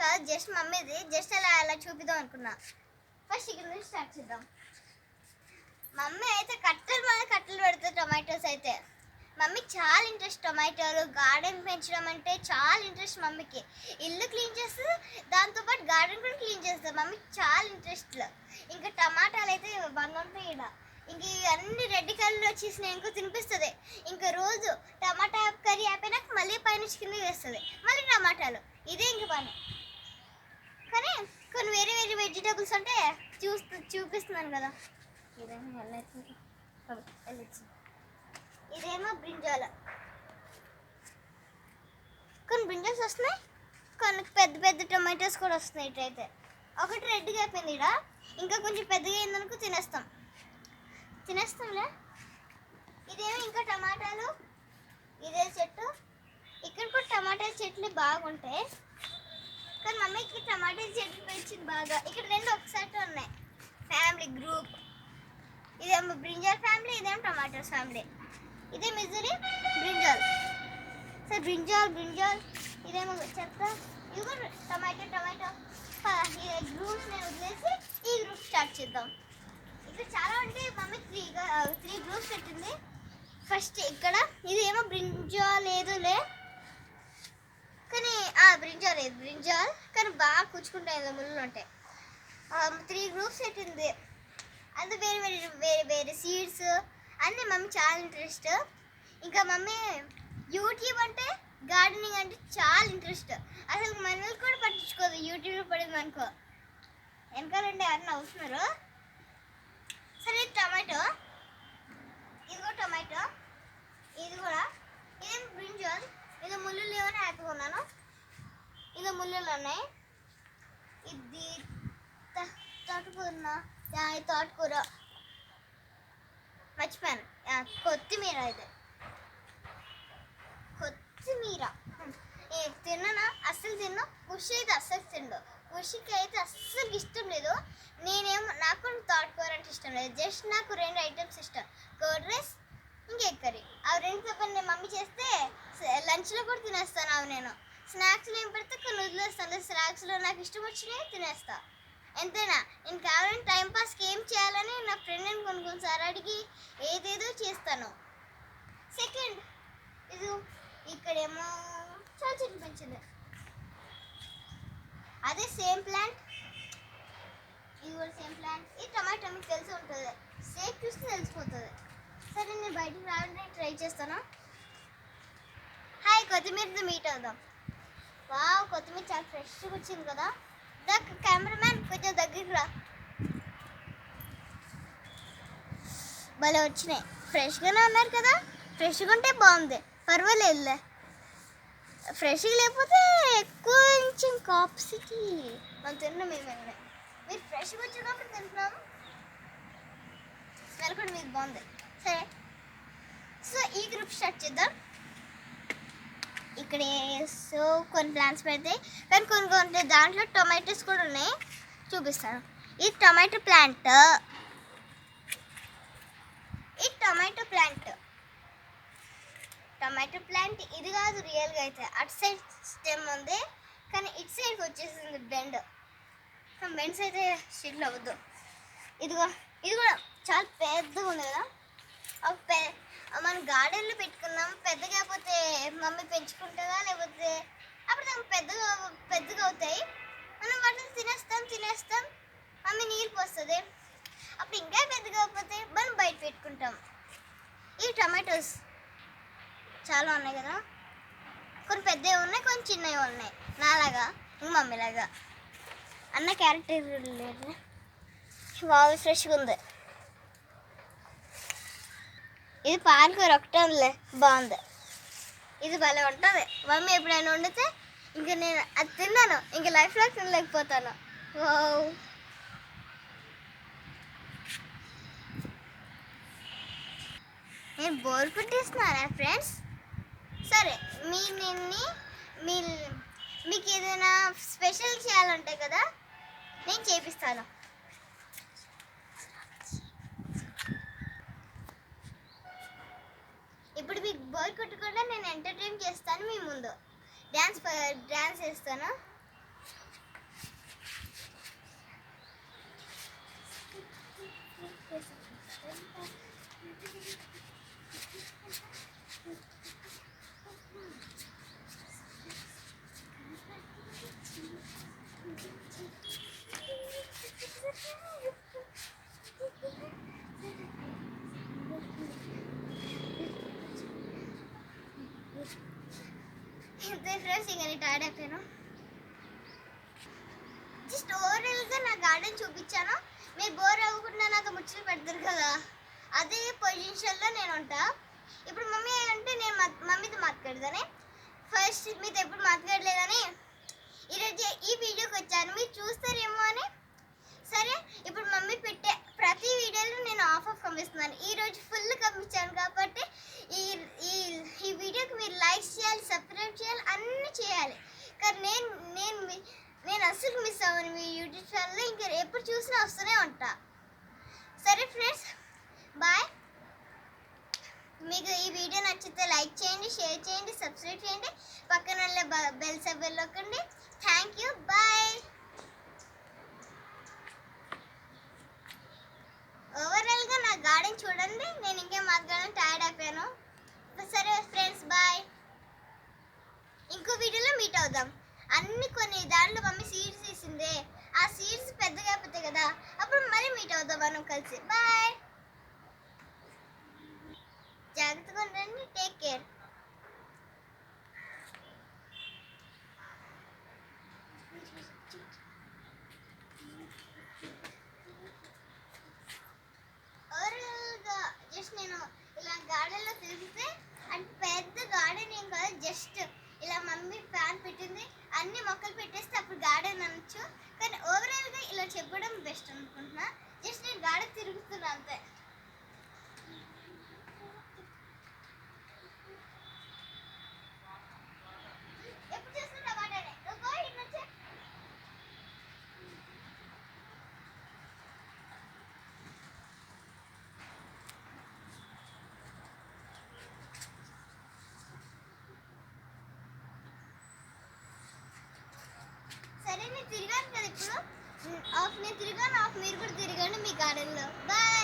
కాదు just మమ్మీది. Just అలా అలా చూపిద్దాం అనుకున్నా. ఫస్ట్ ఇక్కడ నుంచి స్టార్ట్ చేద్దాం. మమ్మీ అయితే కట్టలు మన కట్టలు పెడుతుంది టొమాటోస్ అయితే. మమ్మీ చాలా ఇంట్రెస్ట్ టొమాటోలు గార్డెన్ పెంచడం అంటే చాలా ఇంట్రెస్ట్ మమ్మీకి. ఇల్లు క్లీన్ చేస్తుంది దాంతోపాటు గార్డెన్ కూడా క్లీన్ చేస్తుంది మమ్మీ చాలా ఇంట్రెస్ట్లో ఇంకా టమాటాలు అయితే బంగ ఉంటాయి ఇక్కడ ఇంక ఇవన్నీ రెడ్ కలర్ వచ్చేసినాయి ఇంకో తినిపిస్తుంది. ఇంకా రోజు టమాటా కర్రీ అయిపోయినాక మళ్ళీ పైన కింద వేస్తుంది మళ్ళీ టమాటాలు. ఇదే ఇంక పని. కానీ కొన్ని వేరే వేరే వెజిటేబుల్స్ అంటే చూస్తూ చూపిస్తున్నాను కదా. ఇదేమో ఇదేమో బ్రింజాల. కొన్ని బ్రింజాల్స్ వస్తున్నాయి కొన్ని పెద్ద పెద్ద టొమాటోస్ కూడా వస్తున్నాయి ఇటైతే ఒకటి రెడ్గా అయిపోయింది ఇడ ఇంకా కొంచెం పెద్దగా అయిందనుకో తినేస్తాం. తినేస్తాంలే. ఇదేమో ఇంకా టమాటాలు ఇదే చెట్టు. ఇక్కడ కూడా టమాటాల చెట్లు బాగుంటాయి. ఇక్కడ టమాటా చెట్లు పెంచింది బాగా. ఇక్కడ రెండు ఒకసారి ఉన్నాయి. ఫ్యామిలీ గ్రూప్ ఇదేమో బ్రింజాల్ ఫ్యామిలీ ఇదేమో టమాటోస్ ఫ్యామిలీ ఇదే misery brinjal. Sir brinjal brinjal. ఇదేమో చెత్త. ఇది కూడా టమాటో. టమాటో గ్రూప్స్ నేను వదిలేసి ఈ గ్రూప్ స్టార్ట్ చేద్దాం. ఇక్కడ చాలా అంటే మమ్మీ త్రీ త్రీ గ్రూప్స్ పెట్టింది. ఫస్ట్ ఇక్కడ ఇది ఏమో బ్రింజాల్ లేదులే కానీ ఆ బ్రింజాల్ లేదు బ్రింజాల్ కానీ బాగా కూర్చుకుంటాయి ఇందులో ముళ్ళు ఉంటాయి త్రీ గ్రూప్స్ పెట్టింది అందు వేరే వేరే వేరే వేరే సీడ్స్ అన్నీ మమ్మీ చాలా ఇంట్రెస్ట్ ఇంకా మమ్మీ యూట్యూబ్ అంటే గార్డెనింగ్ అంటే చాలా ఇంట్రెస్ట్ అసలు మనల్ని కూడా పట్టించుకోదు. యూట్యూబ్లో పడింది అనుకో. వెనకాలండి అన్న అవుతున్నారు సరే ఇది టమాటో ఇది కూడా టమాటో ఇది కూడా. ఇదేం బ్రింజాల్ ఇది ముళ్ళు లేవని హ్యాపీగా ఉన్నాను ఇది ముళ్ళులు ఉన్నాయి ఇది తోటకూర ఇది తోటకూర. మర్చిపోయాను. కొత్తిమీర ఇది. కొత్తిమీర. ఏ తిన్నానా? అస్సలు తిన్నా. కృషి అయితే అస్సలు తిండు కృషికి అయితే అస్సలు ఇష్టం లేదు. నేనేమో నాకు తోటకూర అంటే ఇష్టం లేదు. జస్ట్ నాకు రెండు ఐటమ్స్ ఇష్టం. కర్డ్ రైస్ ఇంకా ఎగ్ కర్రీ. ఆ రెండు తప్ప నేను మమ్మీ చేస్తే లంచ్లో కూడా తినేస్తాను అవి నేను. స్నాక్స్లో ఏం పెడితే కొన్ని వదిలేస్తాను. స్నాక్స్లో నాకు ఇష్టం వచ్చినవి తినేస్తా. ఎంతైనా నేను కావాలని టైం పాస్కి ఏం చేయాలని నా ఫ్రెండ్ని కొన్ని కొన్నిసార్లు అడిగి ఏదేదో చేస్తాను. సెకండ్ ఇది ఇక్కడేమో చాలా చెట్లు పెంచింది. అదే సేమ్ ప్లాంట్. ఇది కూడా సేమ్ ప్లాంట్. ఈ టమాటో మీకు తెలిసి ఉంటుంది. సేఫ్ చూస్తే తెలిసిపోతుంది. సరే నేను బయటికి రావడానికి ట్రై చేస్తాను. హాయ్ కొత్తిమీరతో మీట్ అవుదాం. వావ్ కొత్తిమీర చాలా ఫ్రెష్గా వచ్చింది కదా. దక్ కెమెరామ్యాన్ కొంచెం దగ్గరికి రా. భలే వచ్చినాయి. ఫ్రెష్గానే ఉన్నారు కదా. ఫ్రెష్గా ఉంటే బాగుంది. పర్వాలేదులే. ఫ్రెష్గా లేకపోతే కొంచెం కాప్సిటీ మనం తిన్నాం మేము మీరు ఫ్రెష్గా వచ్చినప్పుడు తింటున్నాం స్మెల్ కూడా మీకు బాగుంది. సరే. సో ఈ గ్రూప్ స్టార్ట్ చేద్దాం. ఇక్కడ సో కొన్ని ప్లాంట్స్ పెడతాయి కానీ కొన్ని కొన్ని దాంట్లో టొమాటోస్ కూడా ఉన్నాయి. చూపిస్తాను. ఇది టొమాటో ప్లాంట్ ఈ టొమాటో ప్లాంట్ టొమాటో ప్లాంట్ ఇది కాదు రియల్గా అయితే. అటు సైడ్ స్టెమ్ ఉంది కానీ ఇటు సైడ్కి వచ్చేసింది బెండ్ బెండ్స్ అయితే స్టిక్లు అవ్వద్దు. ఇదిగో ఇది కూడా చాలా పెద్దగా ఉంది కదా. ఒక మన గార్డెన్లో పెట్టుకున్నాం. పెద్దగా అయిపోతే మమ్మీ పెంచుకుంటుందా? లేకపోతే అప్పుడు దానికి పెద్దగా పెద్దగా అవుతాయి. మనం వాటిని తినేస్తాం తినేస్తాం. మమ్మీ నీళ్ళు పోస్తుంది. అప్పుడు ఇంకా పెద్దగా అయిపోతే మనం బయట పెట్టుకుంటాం. ఈ టమాటోస్ చాలా ఉన్నాయి కదా? కొన్ని పెద్దవి ఉన్నాయి కొన్ని చిన్నవి ఉన్నాయి. నాలాగా ఇంక మమ్మీలాగా. అన్న క్యారెక్టర్ లేదు బాగా ఫ్రెష్గా ఉంది. ఇది పాలకూర ఒకటే ఉందిలే బాగుంది. ఇది భలే ఉంటుంది. మమ్మీ ఎప్పుడైనా వండితే ఇంకా నేను అది తిన్నాను. ఇంకా లైఫ్లో తినలేకపోతాను. వావ్. నేను బోర్ కొట్టేస్తున్నారా ఫ్రెండ్స్ సరే మీ నిన్ని మీ మీకు ఏదైనా స్పెషల్ చేయాలంటే కదా నేను చేపిస్తాను. బోర్ కొట్టకుండా నేను ఎంటర్టైన్ చేస్తాను మీ ముందు. డ్యాన్స్ డ్యాన్స్ చేస్తాను? ఫ్రెండ్స్ ఇంకా నేను టైర్డ్ అయిపోయాను జస్ట్ ఓవరాల్గా నా గార్డెన్ చూపించాను. మీరు బోర్ అవ్వకుండా నాకు ముచ్చట్లు పెడతారు కదా. అదే పొజిషన్లో నేను ఉంటా. ఇప్పుడు మమ్మీ అంటే నేను మమ్మీతో మాట్లాడదానే. ఫస్ట్ మీతో ఎప్పుడు మాట్లాడలేదని ఈరోజు ఈ వీడియోకి వచ్చాను. మీరు చూస్తారేమో అని. సరే ఇప్పుడు మమ్మీ పెట్టే ప్రతి వీడియోలో నేను ఆఫ్ ఆఫ్ పంపిస్తున్నాను. ఈరోజు ఫుల్ పంపించాను కాబట్టి ఈ ఈ ఈ వీడియోకి మీరు లైక్ చేయాలి సబ్స్క్రైబ్ చేయాలి అన్నీ చేయాలి కానీ నేను నేను మీ- నేను అస్సలు మిస్ అవ్వను మీ యూట్యూబ్ ఛానల్లో ఇంకా ఎప్పుడు చూసినా వస్తూనే ఉంటా. సరే ఫ్రెండ్స్ బాయ్. మీకు ఈ వీడియో నచ్చితే లైక్ చేయండి షేర్ చేయండి సబ్స్క్రైబ్ చేయండి. పక్కన బ- బెల్ సబ్బెల్ నొక్కండి థ్యాంక్ యూ బాయ్. ఓవరాల్గా నా గార్డెన్ చూడండి నేను ఇంకేం మాట్లాడడం టైర్డ్ అయిపోయాను. సరే ఫ్రెండ్స్ బాయ్. ఇంకో వీడియోలో మీట్ అవుదాం. అన్ని కొన్ని దాంట్లో మమ్మీ సీడ్స్ తీసిందే ఆ సీడ్స్ పెద్దగా అయిపోతాయి కదా అప్పుడు మళ్ళీ మీట్ అవుతాం మనం కలిసి. బాయ్ జాగ్రత్తగా ఉండండి. టేక్ కేర్ ఓవరాల్గా జస్ట్ నేను ఇలా గార్డెన్లో తిరిగితే అంటే పెద్ద గార్డెన్ ఏం కాదు జస్ట్ ఇలా మమ్మీ ఫ్యాన్ పెట్టింది అన్ని మొక్కలు పెట్టేస్తే అప్పుడు గార్డెన్ అనొచ్చు కానీ ఓవరాల్గా ఇలా చెప్పడం బెస్ట్ అనుకుంటున్నా జస్ట్ నేను గార్డెన్ తిరుగుతున్నా అంతే ఎప్పుడు చూస్తున్నా టమాటానే నువ్వు గో ఇటు వచ్చే సరే నేను తిరిగాను కదా ఇప్పుడు? ఆఫ్ నేను తిరిగాను ఆఫ్ మీరు కూడా తిరగండి మీ గార్డెన్లో బాయ్.